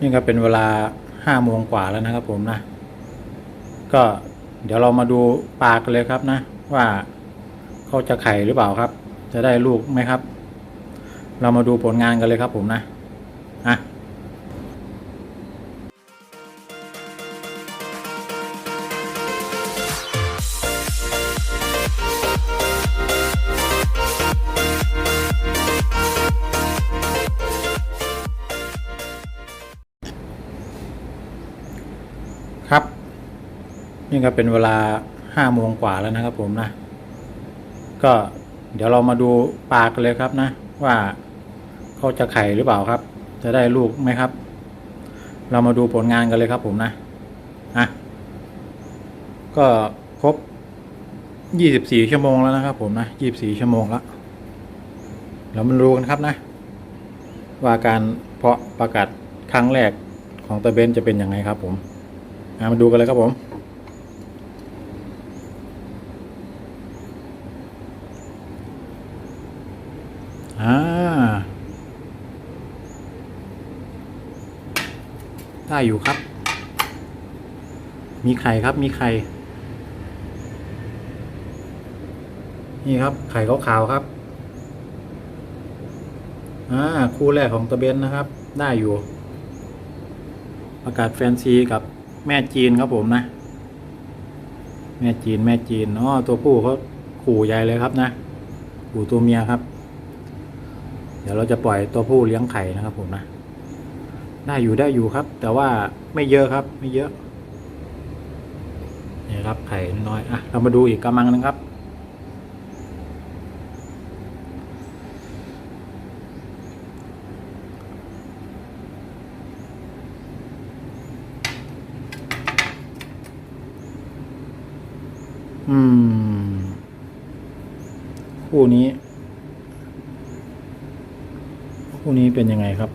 นี่ก็เป็นเวลาห้าโมงกว่าแล้วนะครับผมนะ ก็เดี๋ยวเรามาดูปลากันเลยครับนะ ว่าเขาจะไข่หรือเปล่าครับ จะได้ลูกไหมครับ เรามาดูผลงานกันเลยครับผมนะอะ นี่ก็เป็นเวลาห้าโมงกว่าแล้วนะครับผมนะ ก็เดี๋ยวเรามาดูปลากันเลยครับนะ ว่าเขาจะไข่หรือเปล่าครับ จะได้ลูกไหมครับ เรามาดูผลงานกันเลยครับผมนะอะก็ครบยี่สิบสี่ชั่วโมงแล้วนะครับ ผมนะยี่สิบสี่ชั่วโมงแล้วเรามาดูกันครับนะ ว่าการเพาะประกาศครั้งแรกของตะเบนจะเป็นยังไงครับ ผมมาดูกันเลยครับผม อ่า ได้อยู่ครับ มีไข่ครับ มีไข่ นี่ครับ ไข่ขาวๆครับ อ่า คู่แรกของตะเบนนะครับ ได้อยู่ ประกาศแฟนซีกับแม่จีนครับผมนะ แม่จีน แม่จีนอ๋อตัวผู้เขาขู่ใหญ่เลยครับนะ ขู่ตัวเมียครับ เดี๋ยวเราจะปล่อยตัวผู้เลี้ยงไข่นะครับผมนะ ได้อยู่ได้อยู่ครับ แต่ว่าไม่เยอะครับ ไม่เยอะนี่ครับไข่น้อยอะเรามาดูอีกกำมังหนึงครับ อืม คู่นี้ คู่นี้เป็นยังไงครับ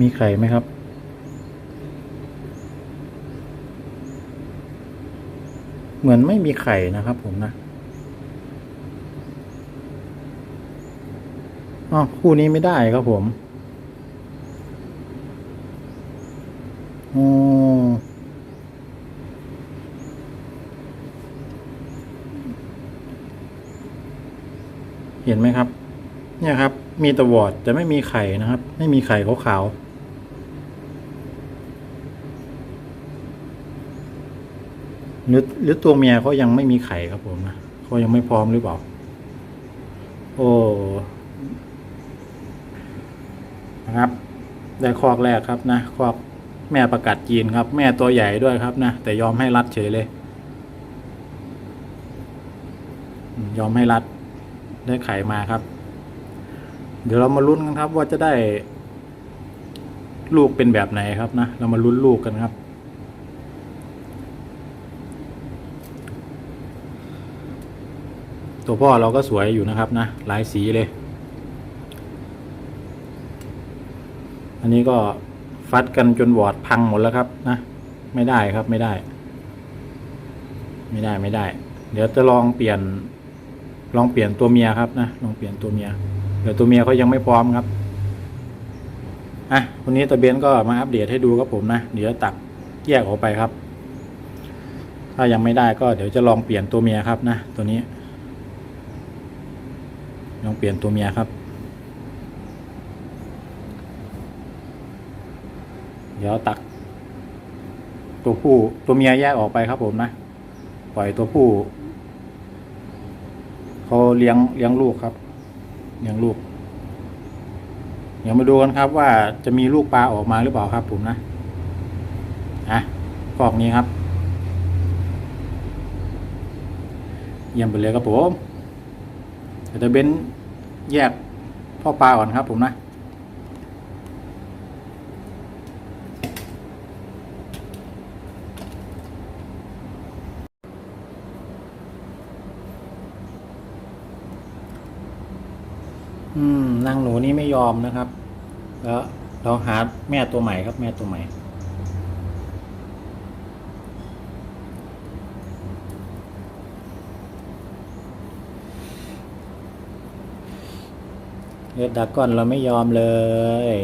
มีไข่ไหมครับ เหมือนไม่มีไข่นะครับผมนะอ๋อคู่นี้ไม่ได้ครับผมอ๋อเห็นไหมครับ เนี่ยครับ มีแตะวอดแต่ไม่มีไข่นะครับ ไม่มีไข่ขาวๆ หรือหรือตัวเมียเขายังไม่มีไข่ครับผมนะเขายังไม่พร้อมหรือเปล่า โอ้นะครับ ได้คอกแรกครับนะคอกแม่ประกาศจีนครับ แม่ตัวใหญ่ด้วยครับนะแต่ยอมให้รัดเฉยเลย ยอมให้รัดได้ไข่มาครับ เดี๋ยวเรามาลุ้นกันครับว่าจะได้ลูกเป็นแบบไหนครับนะ เรามาลุ้นลูกกันครับ ตัวพ่อเราก็สวยอยู่นะครับนะหลายสีเลย อันนี้ก็ฟัดกันจนวอดพังหมดแล้วครับนะ ไม่ได้ครับไม่ได้ ไม่ได้ไม่ได้ เดี๋ยวจะลองเปลี่ยน ลองเปลี่ยนตัวเมียครับนะลองเปลี่ยนตัวเมียเดี๋ยวตัวเมียเขายังไม่พร้อมครับอะวันนี้ตะเบียนก็มาอัปเดตให้ดูครับผมนะเดี๋ยวตักแยกออกไปครับ ถ้ายังไม่ได้ก็เดี๋ยวจะลองเปลี่ยนตัวเมียครับนะ ตัวนี้ เปลี่ยนตัวเมียครับ เดี๋ยวตัก ตัวผู้ตัวเมียแยกออกไปครับผมนะ ปล่อยตัวผู้เขาเลี้ยงเลี้ยงลูกครับเลี้ยงลูก เดี๋ยวมาดูกันครับว่าจะมีลูกปลาออกมาหรือเปล่าครับผมนะอะกอกนี้ครับเยี่ยมไปเลยครับผมเดี๋ยวจะเบ้น แยกพ่อปลาก่อนครับผมนะ อืมนางหนูนี่ไม่ยอมนะครับ แล้วเราหาแม่ตัวใหม่ครับ แม่ตัวใหม่ เรดดากอนเราไม่ยอมเลย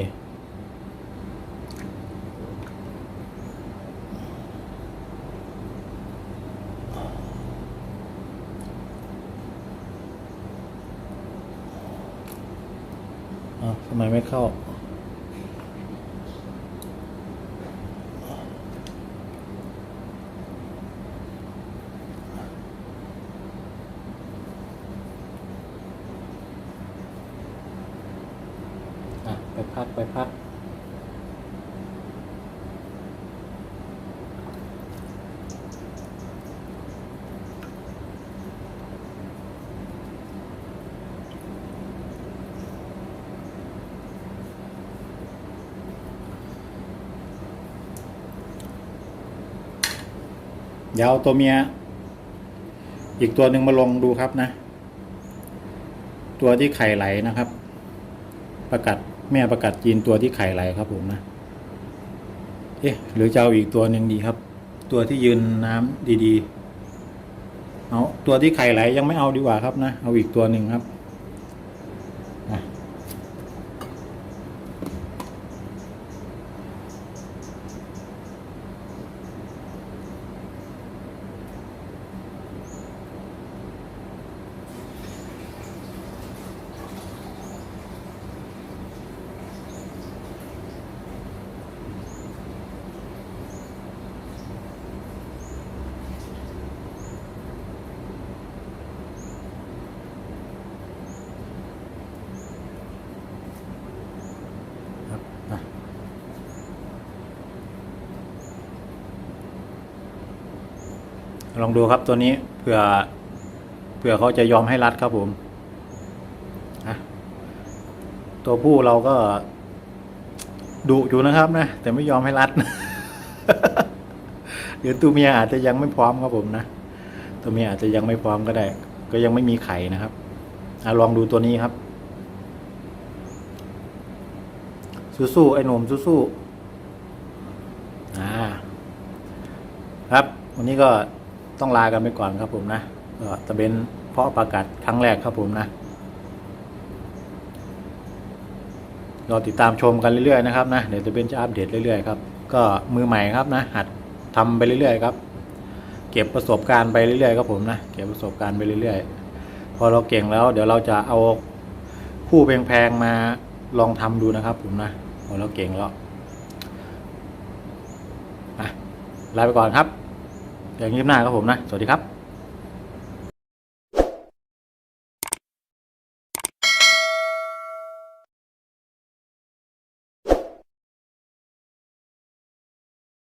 ทำไมไม่เข้า พักไปพัก เดี๋ยวตัวเมีย อีกตัวหนึ่งมาลงดูครับนะ ตัวที่ไข่ไหลนะครับ ประกัด แม่ประกาศจีนตัวที่ไข่ไหลครับผมนะ เอ๊ะหรือจะเอาอีกตัวหนึ่งดีครับ ตัวที่ยืนน้ำดีๆ เอาตัวที่ไข่ไหลยังไม่เอาดีกว่าครับนะ เอาอีกตัวหนึ่งครับ ลองดูครับตัวนี้เผื่อเผื่อเขาจะยอมให้รัดครับผมตัวผู้เราก็ดุอยู่นะครับนะ แต่ไม่ยอมให้รัดเดี๋ยวตัวเมียอาจจะยังไม่พร้อมครับผมนะตัวเมียอาจจะยังไม่พร้อมก็ได้ ก็ยังไม่มีไข่นะครับอลองดูตัวนี้ครับสู้ๆไอ้หนุ่มสู้ๆอ่าครับ วันนี้ก็ ต้องลากันไปก่อนครับผมนะก็จะเป็นเพาะประกาศครั้งแรกครับผมนะรอติดตามชมกันเรื่อยๆนะครับนะเดี๋ยวจะเป็นจะอัปเดตเรื่อยๆครับก็มือใหม่ครับนะ หัดทำไปเรื่อยๆครับ เก็บประสบการณ์ไปเรื่อยๆครับผมนะเก็บประสบการณ์ไปเรื่อยๆ พอเราเก่งแล้วเดี๋ยวเราจะเอาคู่แพงๆมาลองทำดูนะครับผมนะพอเราเก่งแล้วอะลาไปก่อนครับ อย่างคลิปหน้าครับผมนะ สวัสดีครับ